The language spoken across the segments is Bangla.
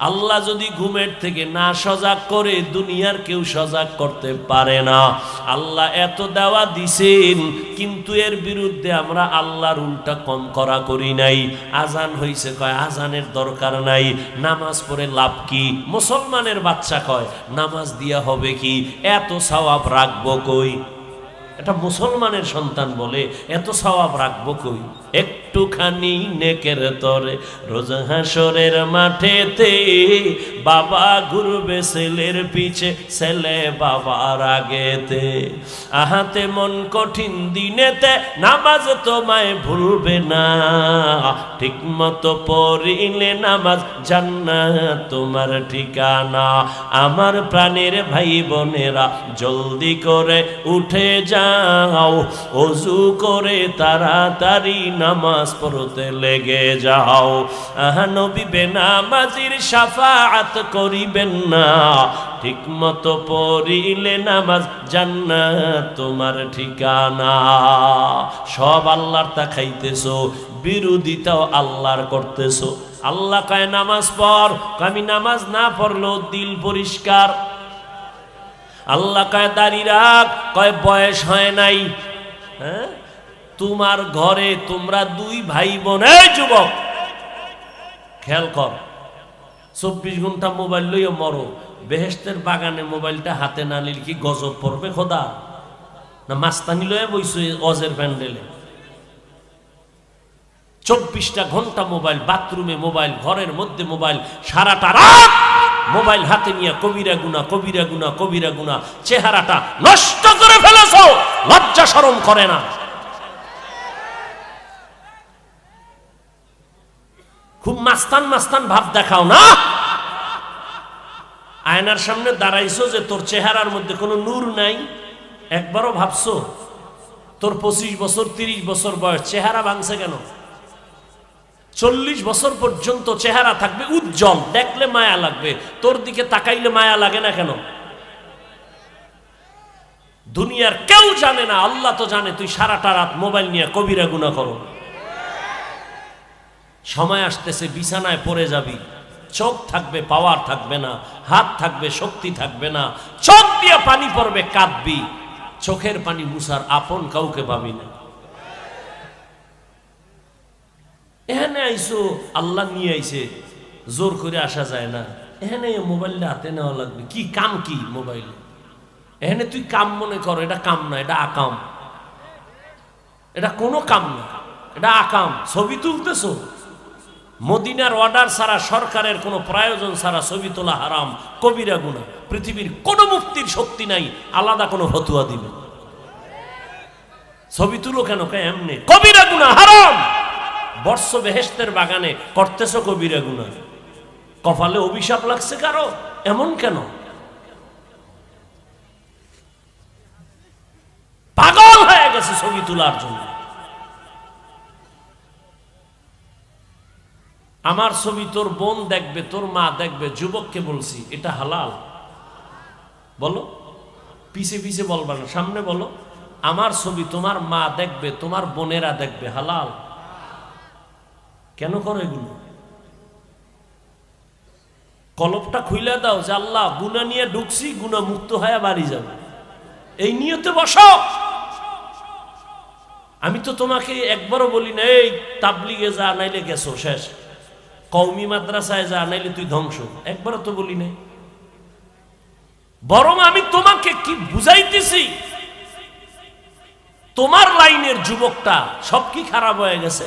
আল্লাহ যদি ঘুমের থেকে না সজাগ করে, দুনিয়ার কেউ সজাগ করতে পারে না। আল্লাহ এত দেওয়া দিছেন, কিন্তু এর বিরুদ্ধে আমরা আল্লাহর উল্টা কম করা করি নাই। আজান হইছে কয়, আজানের দরকার নাই। নামাজ পড়ে লাভ কি? মুসলমানের বাচ্চা কয়, নামাজ দিয়া হবে কি? এত সওয়াব রাখব কই? এটা মুসলমানের সন্তান বলে, এত সওয়াব রাখব কই? একটুখানি নেকের তরে রোজ হাসরের মাঠেতে বাবা ঘুরবে ছেলের পিছে, ছেলে বাবার আগেতে। আহাতে মন কঠিন দিনেতে নামাজ তোমায় ভুলবে না। ঠিক মতো পড়িলে নামাজ জান্না তোমার ঠিকানা। আমার প্রাণের ভাই বোনেরা জলদি করে উঠে যাও, অজু করে তাড়াতাড়ি নামাজ পড়তে লেগে যাও। নবী বেনামাজির সাফাআত করিবেন না। ঠিক মতো পড়িলে নামাজ জান্নাত তোমার ঠিকানা। সব আল্লাহর তা খাইতেছো, বিরোধিতাও আল্লাহর করতেছো। আল্লাহ কয়, নামাজ পড়। আমি নামাজ না পড়লেও দিল পরিষ্কার। আল্লাহ কয়, দাড়ি রাখ। কয়, বয়স হয় নাই। হ্যাঁ? তোমার ঘরে তোমরা দুই ভাই বোন যুবক, খেয়াল কর, চব্বিশ ঘণ্টা মোবাইল লইয়া মরো বেহেস্তের বাগানে মোবাইলটা হাতে না নিলে কি গজব পড়বে খোদা? না মাস্তানি লয়ে বইছো অজের প্যান্ডেলে? চব্বিশটা ঘণ্টা মোবাইল, বাথরুমে মোবাইল, ঘরের মধ্যে মোবাইল, সারাটা রাত মোবাইল হাতে নিয়ে কবিরা গুনা কবিরা গুনা কবিরা গুনা চেহারাটা নষ্ট করে ফেলেছ, লজ্জা সরম করে না। খুব মাস্তান মাস্তান ভাব দেখাও না। আয়নার সামনে দাঁড়াইছো যে তোর চেহারার মধ্যে কোনো নূর নাই? একবারও ভাবছ, তোর পঁচিশ বছর, তিরিশ বছর বয়স, চেহারা ভাঙছে কেন? চল্লিশ বছর পর্যন্ত চেহারা থাকবে উজ্জ্বল, দেখলে মায়া লাগবে, তোর দিকে তাকাইলে মায়া লাগে না কেন? দুনিয়ার কেউ জানে না, আল্লাহ তো জানে, তুই সারাটা রাত মোবাইল নিয়ে কবিরা গুণা করো। সময় আসতেছে, বিছানায় পড়ে যাবি। চোখ থাকবে পাওয়ার থাকবে না, হাত থাকবে, শক্তি থাকবে না। চোখ দিয়ে পানি পড়বে, কাঁদবি। চোখের পানি মুসার আপন কাউকে পাবি না। এখানে আইসো, আল্লাহ নিয়ে আইছে জোর করে আসা যায় না। এখানে মোবাইলটা হাতে নেওয়া লাগবে। কি কাম কি মোবাইল? এখানে তুই কাম মনে কর, এটা কাম না, এটা আকাম। এটা কোনো কাম না, এটা আকাম। ছবি তুলতেছো? মদিনার অর্ডার ছাড়া সরকারের কোনো প্রয়োজন ছাড়া ছবি তোলা হারাম, কবিরা গুণা। পৃথিবীর কোনো মুক্তির শক্তি নাই, আলাদা কোনো ফতুয়া দিবে। ছবি তুলো কেন? এমনি? কবিরা গুণা হারাম! বর্ষ বেহেস্তের বাগানে করতেছ কবিরা গুণা। কপালে অভিশাপ লাগছে কারও? এমন কেন? পাগল হয়ে গেছে ছবি তোলার জন্য। আমার ছবি তোর বোন দেখবে, তোর মা দেখবে, যুবককে বলছি, এটা হালাল। বলো। পিছে পিছে বলবা না, সামনে বলো। আমার ছবি তোমার মা দেখবে, তোমার বোনেরা দেখবে, হালাল। কেন করো এগুলো? কলপটা খুইলে দাও যে আল্লাহ গুনা নিয়ে ঢুকছি গুনা মুক্ত হয়ে বাড়ি যাবে। এই নিয়তে বসো। আমি তো তোমাকে একবারও বলি না, এই তাবলিগে যা, নাইলে গেছো, শেষ। কৌমি মাদ্রাসায় যা, নাইলে তুই ধ্বংস। একবারও তো বলি নাই। বরং আমি তোমাকে কি বুঝাইতেছি? তোমার লাইনের যুবকটা সব কি খারাপ হয়ে গেছে?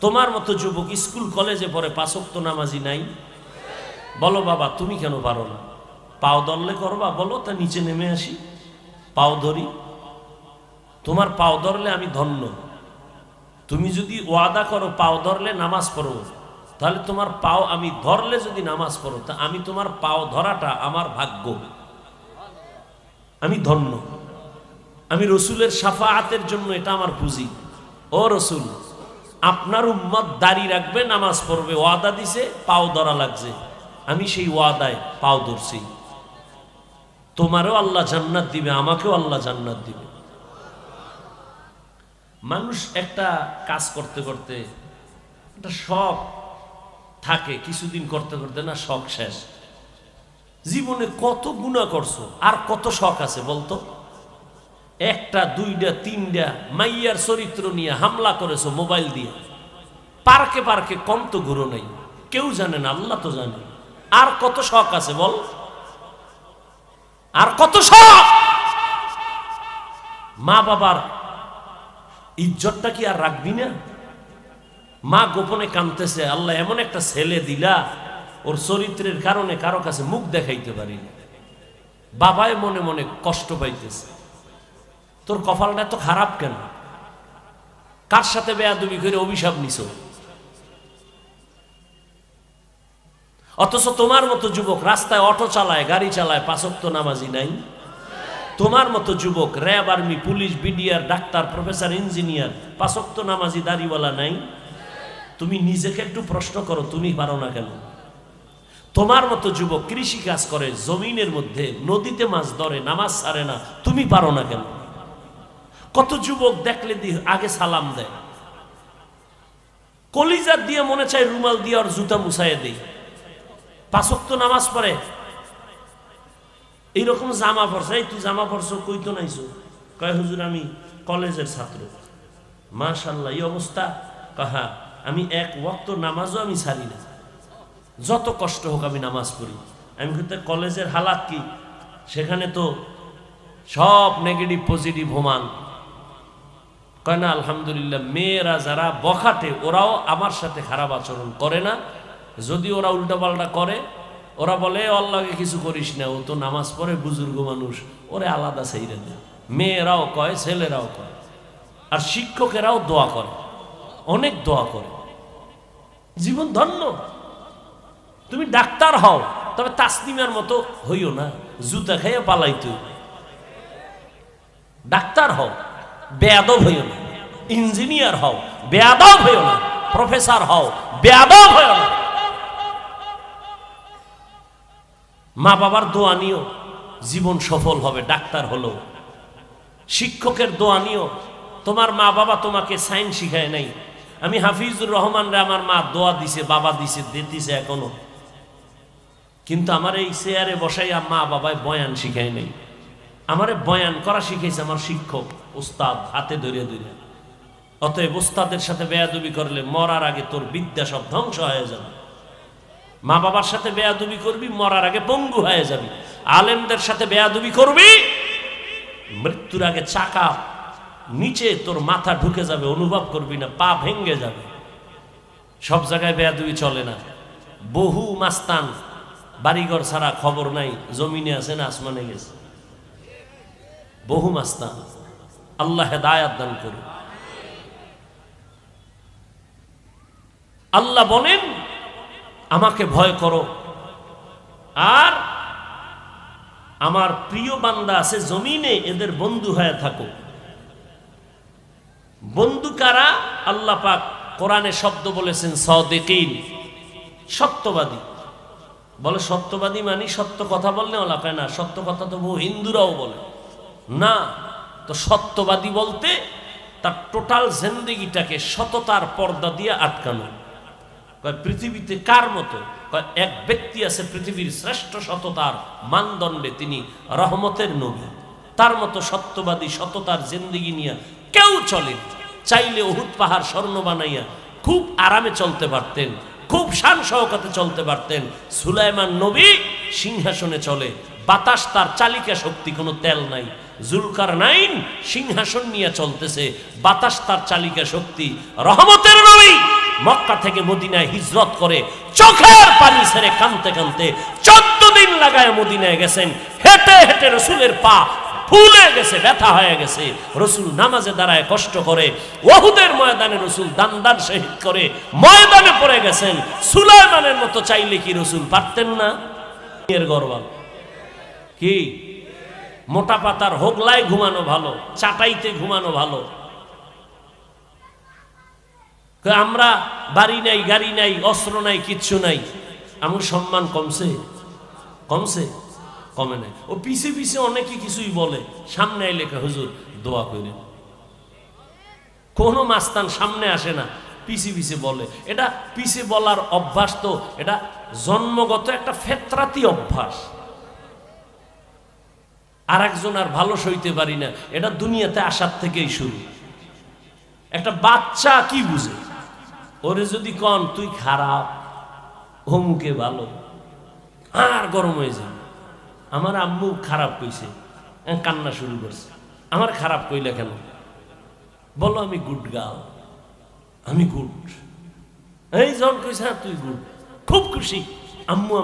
তোমার মতো যুবক স্কুল, কলেজে পড়ে পাঁচক্ত নামাজি নাই? বলো বাবা, তুমি কেন পারো না? পাও দরলে করবা, বলো, তা নিচে নেমে আসি। পাও ধরি। তোমার পাও ধরলে আমি ধন্য। তুমি যদি ওয়াদা করো, পাও ধরলে নামাজ পড়ো। তাহলে তোমার পাও আমি ধরলে যদি নামাজ পড়ো, তা আমি তোমার পাও ধরাটা আমার ভাগ্য। আমি ধন্য। আমি রসুলের সাফাহাতের জন্য এটা আমার পুঁজি। ও রসুল, আপনার উম্মত দাড়ি রাখবে, নামাজ পড়বে, ওয়াদা দিছে, পাও ধরা লাগছে। আমি সেই ওয়াদায় পাও ধরছি। তোমারও আল্লাহ জান্নাত দিবে, আমাকেও আল্লাহ জান্নাত দিবে। মানুষ একটা কাজ করতে করতে, একটা শখ থাকে, কিছুদিন করতে করতে না শখ শেষ। জীবনে কত গুণা করছ, আর কত শখ আছে বলতো? একটা, দুইটা, তিনটা মাইয়ার চরিত্র নিয়ে হামলা করেছ মোবাইল দিয়ে। পার্কে পার্কে কম তো ঘুরো নাই। কেউ জানে না, আল্লাহ তো জানে। আর কত শখ আছে বল? আর কত শখ? মা বাবার ইজ্জতটা কি আর রাখবি না? মা গোপনে কানতেছে, আল্লাহ এমন একটা ছেলে দিলা, ওর চরিত্রের কারণে কারও কাছে মুখ দেখাইতে পারি বাবায় মনে মনে কষ্ট পাইতেছে। তোর কপালটা এত খারাপ কেন? কার সাথে বেয়াদুবি করে অভিশাপ নিছ? অথচ তোমার মতো যুবক রাস্তায় অটো চালায়, গাড়ি চালায়, পাঁচক্ত নামাজি নাই। তোমার মতো যুবক RAB army, police, BDR, doctor, professor, engineer, পাঁচক্ত নামাজি, দাড়িওয়ালা নাই। তুমি নিজেকে একটু প্রশ্ন করো, তুমি পারো না কেন? তোমার মতো যুবক কৃষি কাজ করে, জমিনের মধ্যে নদীতে মাছ ধরে, নামাজ ছাড়ে না, তুমি পারো না কেন? কত যুবক দেখলে আগে সালাম দেয়। কলিজার দিয়ে মনে চায় রুমাল দিয়ে আর জুতা মুছাইয়ে দেই। পাঁচক্ত নামাজ পড়ে। এইরকম জামা পড়ছে এই তুই জামা পড়ছো কই তো নাইছো? কয়, হুজুর, আমি কলেজের ছাত্র। মাশাল্লাহ এই অবস্থা। কাহা আমি এক ওয়াক্ত নামাজও আমি ছাড়ি না। যত কষ্ট হোক আমি নামাজ পড়ি। আমি কিন্তু কলেজের হালাত কি? সেখানে তো সব নেগেটিভ পজিটিভ হোমান। কয় না, আলহামদুলিল্লাহ, মেয়েরা যারা বখাটে, ওরাও আমার সাথে খারাপ আচরণ করে না। যদি ওরা উল্টাপাল্টা করে, ওরা বলে আল্লাহকে কিছু করিস না, ও তো নামাজ পড়ে বুজুর্গ মানুষ, ওরে আলাদা সেইরে দেয় মেয়েরাও কয়, ছেলেরাও কয়। আর শিক্ষকেরাও দোয়া করে। অনেক দোয়া করে। জীবন ধন্য। তুমি ডাক্তার হও, তবে তাসনিমের মতো হইও না, জুতা খাইয়ে পালাইতে ডাক্তার হও, বেয়াদব হইও না, ইঞ্জিনিয়ার হও, বেয়াদব হইও না, প্রফেসর হও, বেয়াদব হইও না। মা বাবার দোয়া নিও জীবন সফল হবে, ডাক্তার হলো। শিক্ষকের দোয়া নিও তোমার মা বাবা তোমাকে সাইন শিখায় নাই আমি হাফিজুর রহমান রে আমার মা দোয়া দিছে, বাবা দিছে দিতেছে এখনও। কিন্তু আমার এই চেয়ারে বসাই মা বাবায় বয়ান শিখায় নাই। আমারে বয়ান করা শিখেছে আমার শিক্ষক উস্তাদ হাতে ধরে ধরে অতএব উস্তাদের সাথে বেয়াদবি করলে মরার আগে তোর বিদ্যা সব ধ্বংস হয়ে যাবে। মা বাবার সাথে বেয়াদবি করবি, মরার আগে পঙ্গু হয়ে যাবি। আলেমদের সাথে বেয়াদবি করবি, মৃত্যুর আগে চাকা নিচে তোর মাথা ঢুকে যাবে, অনুভব করবি না, পা ভেঙ্গে যাবে। সব জায়গায় বেয়াদবি চলে না। বহু মাস্তান, বাড়িঘর ছাড়া খবর নাই, জমিনে আছে না, আসমানে গেছে। বহু মাস্তান, আল্লাহ হেদায়াত দান করুন। আল্লাহ বলেন, আমাকে ভয় করো। আর আমার প্রিয় বান্দা আছে জমিনে, এদের বন্ধু হয়ে থাকো। বন্ধু কারা? আল্লাহ পাক কোরআনে শব্দ বলেছেন, সদেকিন। সত্যবাদী। বলে সত্যবাদী মানি সত্য কথা বললে ওলা পায় না, সত্য কথা তো বহু হিন্দুরাও বলে। না, তো সত্যবাদী বলতে তার টোটাল জিন্দেগিটাকে সততার পর্দা দিয়ে আটকানো। কয়, পৃথিবীতে কার মতো? কয়, এক ব্যক্তি আছে পৃথিবীর শ্রেষ্ঠ সততার মানদণ্ডে তিনি রহমতের নবী। তার মতো সত্যবাদী, সততার জিন্দিগি নিয়ে কেউ চলেন চাইলে অহুত পাহাড় স্বর্ণ বানাইয়া খুব আরামে চলতে পারতেন, খুব শান সহকাতে চলতে পারতেন। সুলাইমান নবী সিংহাসনে চলে, বাতাস তার চালিকা শক্তি, কোনো তেল নাই। জুলকার নাইন সিংহাসন নিয়ে চলতেছে, বাতাস তার চালিকা শক্তি। রহমতের নবী মক্কা থেকে মদিনায় হিজরত করে চোখের পানি ছেড়ে কানতে কানতে চোদ্দ দিন লাগায় মদিনায় গেছেন। হেঁটে হেঁটে রসুলের পা ফুলে গেছে, ব্যথা হয়ে গেছে। রসুল নামাজে দাঁড়ায় কষ্ট করে, ওহুদের ময়দানে রসুল দান দান শহীদ করে ময়দানে পড়ে গেছেন। সুলাইমানের মতো চাইলে কি রসুল পারতেন না? এর কি? মোটা পাতার হোগলায় ঘুমানো ভালো, চাটাইতে ঘুমানো ভালো। আমরা বাড়ি নাই, গাড়ি নাই, অস্ত্র নাই, কিচ্ছু নাই। আমার সম্মান কমছে? কমছে? কমে নাই ও পিছে পিছে অনেকে কিছুই বলে। সামনে আইলে হুজুর, দোয়া করে কোনো মাস্তান সামনে আসে না, পিছে পিছে বলে। এটা পিছে বলার অভ্যাস তো, এটা জন্মগত একটা ফেতরাতি অভ্যাস। আর একজন আর ভালো সইতে পারি না, এটা দুনিয়াতে আসার থেকেই শুরু। একটা বাচ্চা কি বুঝে? ওরে যদি কন, তুই খারাপ, অমুকে ভালো, আর গরম হয়ে যাবে। আমার আম্মু খারাপ কইছে কান্না শুরু করছে। আমার খারাপ কইলে কেন? বলো আমি গুড গাও আমি গুড। এই জন কইছে হ্যাঁ, তুই গুড। খুব খুশি। আম্মু